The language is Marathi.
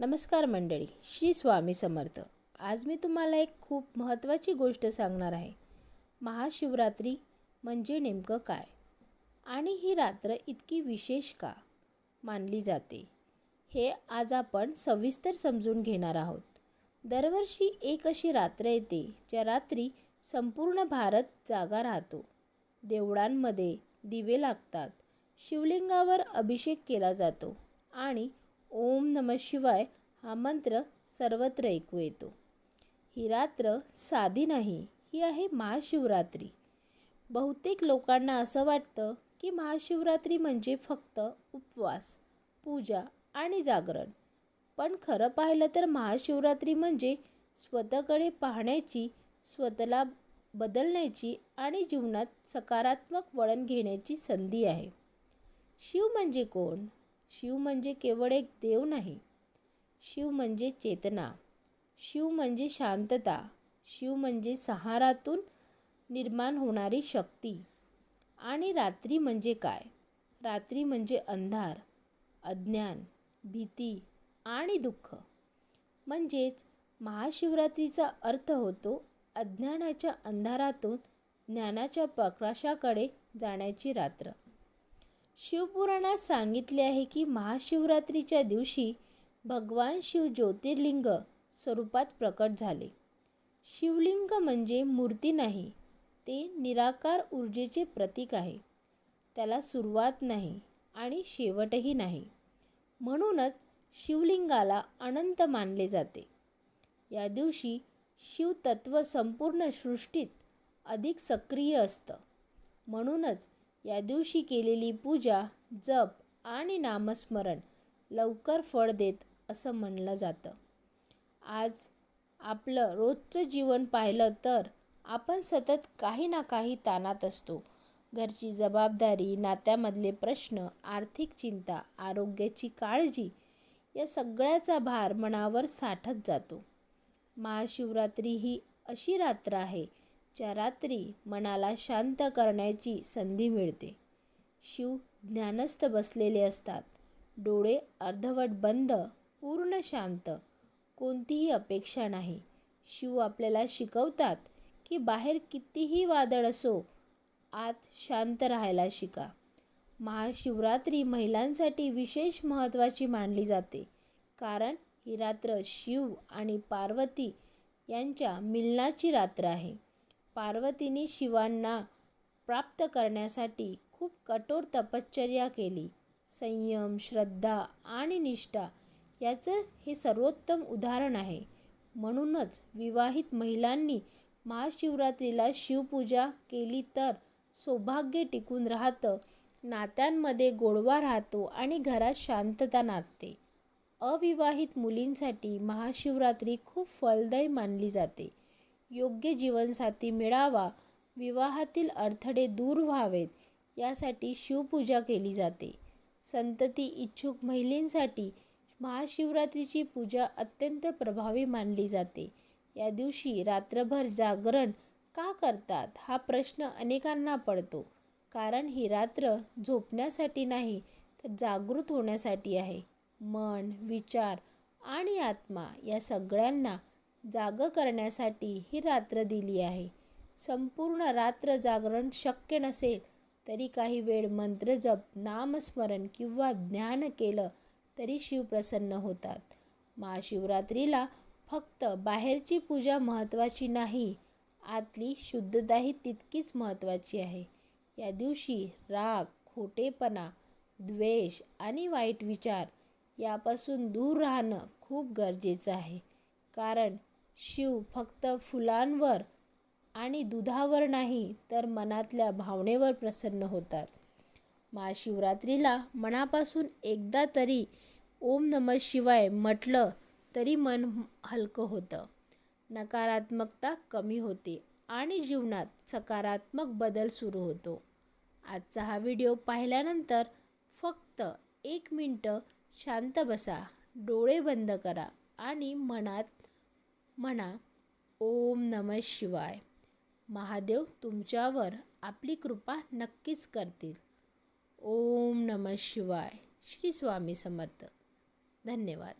नमस्कार मंडळी श्री स्वामी समर्थ. आज मी तुम्हाला एक खूप महत्त्वाची गोष्ट सांगणार आहे. महाशिवरात्री म्हणजे नेमकं काय? आणि ही रात्र इतकी विशेष का? मानली जाते. हे आज आपण सविस्तर समजून घेणार आहोत. दरवर्षी एक अशी रात्र येते ज्या रात्री संपूर्ण भारत जागा राहतो. देवळांमध्ये दिवे लागतात शिवलिंगावर अभिषेक केला जातो आणि ओम नम शिवाय हा मंत्र सर्वत्र ऐकू येतो. ही रात्र साधी नाही ही आहे महाशिवरात्री. बहुतेक लोकांना असं वाटतं की महाशिवरात्री म्हणजे फक्त उपवास पूजा आणि जागरण. पण खरं पाहिलं तर महाशिवरात्री म्हणजे स्वतःकडे पाहण्याची स्वतःला बदलण्याची आणि जीवनात सकारात्मक वळण घेण्याची संधी आहे. शिव म्हणजे कोण? शिव म्हणजे केवळ एक देव नाही. शिव म्हणजे चेतना. शिव म्हणजे शांतता. शिव म्हणजे सहारातून निर्माण होणारी शक्ती. आणि रात्री म्हणजे काय? रात्री म्हणजे अंधार अज्ञान भीती आणि दुःख. म्हणजेच महाशिवरात्रीचा अर्थ होतो अज्ञानाच्या अंधारातून ज्ञानाच्या प्रकाशाकडे जाण्याची रात्र. शिवपुराणात सांगितले आहे की महाशिवरात्रीच्या दिवशी भगवान शिव ज्योतिर्लिंग स्वरूपात प्रकट झाले. शिवलिंग म्हणजे मूर्ती नाही ते निराकार ऊर्जेचे प्रतीक आहे. त्याला सुरुवात नाही आणि शेवटही नाही. म्हणूनच शिवलिंगाला अनंत मानले जाते. या दिवशी शिवतत्व संपूर्ण सृष्टीत अधिक सक्रिय असतं. म्हणूनच या दिवशी केलेली पूजा जप आणि नामस्मरण लवकर फळ देत असं म्हणलं जातं. आज आपलं रोजचं जीवन पाहिलं तर आपण सतत काही ना काही ताणात असतो. घरची जबाबदारी नात्यामधले प्रश्न आर्थिक चिंता आरोग्याची काळजी या सगळ्याचा भार मनावर साठत जातो. महाशिवरात्री ही अशी रात्र आहे च्या रात्री मनाला शांत करण्याची संधी मिळते. शिव ज्ञानस्थ बसलेले असतात. डोळे अर्धवट बंद पूर्ण शांत. कोणतीही अपेक्षा नाही. शिव आपल्याला शिकवतात की बाहेर कितीही वादळ असो आत शांत राहायला शिका. महाशिवरात्री महिलांसाठी विशेष महत्त्वाची मानली जाते. कारण ही रात्र शिव आणि पार्वती यांच्या मिलनाची रात्र आहे. पार्वतीने शिवांना प्राप्त करण्यासाठी खूप कठोर तपश्चर्या केली. संयम श्रद्धा आणि निष्ठा याचं हे सर्वोत्तम उदाहरण आहे. म्हणूनच विवाहित महिलांनी महाशिवरात्रीला शिवपूजा केली तर सौभाग्य टिकून राहतं नात्यांमध्ये गोडवा राहतो आणि घरात शांतता नाचते अविवाहित मुलींसाठी महाशिवरात्री खूप फलदायी मानली जाते. योग्य जीवनसाथी मिळावा विवाहातील अडथळे दूर व्हावेत यासाठी शिवपूजा केली जाते. संतती इच्छुक महिलेंसाठी महाशिवरात्रीची पूजा अत्यंत प्रभावी मानली जाते. या दिवशी रात्रभर जागरण का करतात हा प्रश्न अनेकांना पडतो. कारण ही रात्र झोपण्यासाठी नाही तर जागृत होण्यासाठी आहे. मन विचार आणि आत्मा या सगळ्यांना जाग करण्यासाठी ही रात्र दिली आहे. संपूर्ण रात्र जागरण शक्य नसेल तरी काही वेळ मंत्र जप नामस्मरण किंवा ज्ञान केलं तरी शिव प्रसन्न होतात. महाशिवरात्रीला फक्त बाहेरची पूजा महत्त्वाची नाही आतली शुद्धताही तितकीच महत्त्वाची आहे. या दिवशी राग खोटेपणा द्वेष आणि वाईट विचार यापासून दूर राहणं खूप गरजेचं आहे. कारण शिव फक्त फुलांवर आणि दुधावर नाही तर मनातल्या भावनेवर प्रसन्न होतात. महाशिवरात्रीला मनापासून एकदा तरी ओम नम शिवाय म्हटलं तरी मन हलकं होतं. नकारात्मकता कमी होते आणि जीवनात सकारात्मक बदल सुरू होतो. आजचा हा व्हिडिओ पाहिल्यानंतर फक्त एक मिनटं शांत बसा डोळे बंद करा आणि मनात म्हणा ओम नम शिवाय महादेव तुमच्यावर आपली कृपा नक्कीच करतील. ओम नम शिवाय श्री स्वामी समर्थ. धन्यवाद.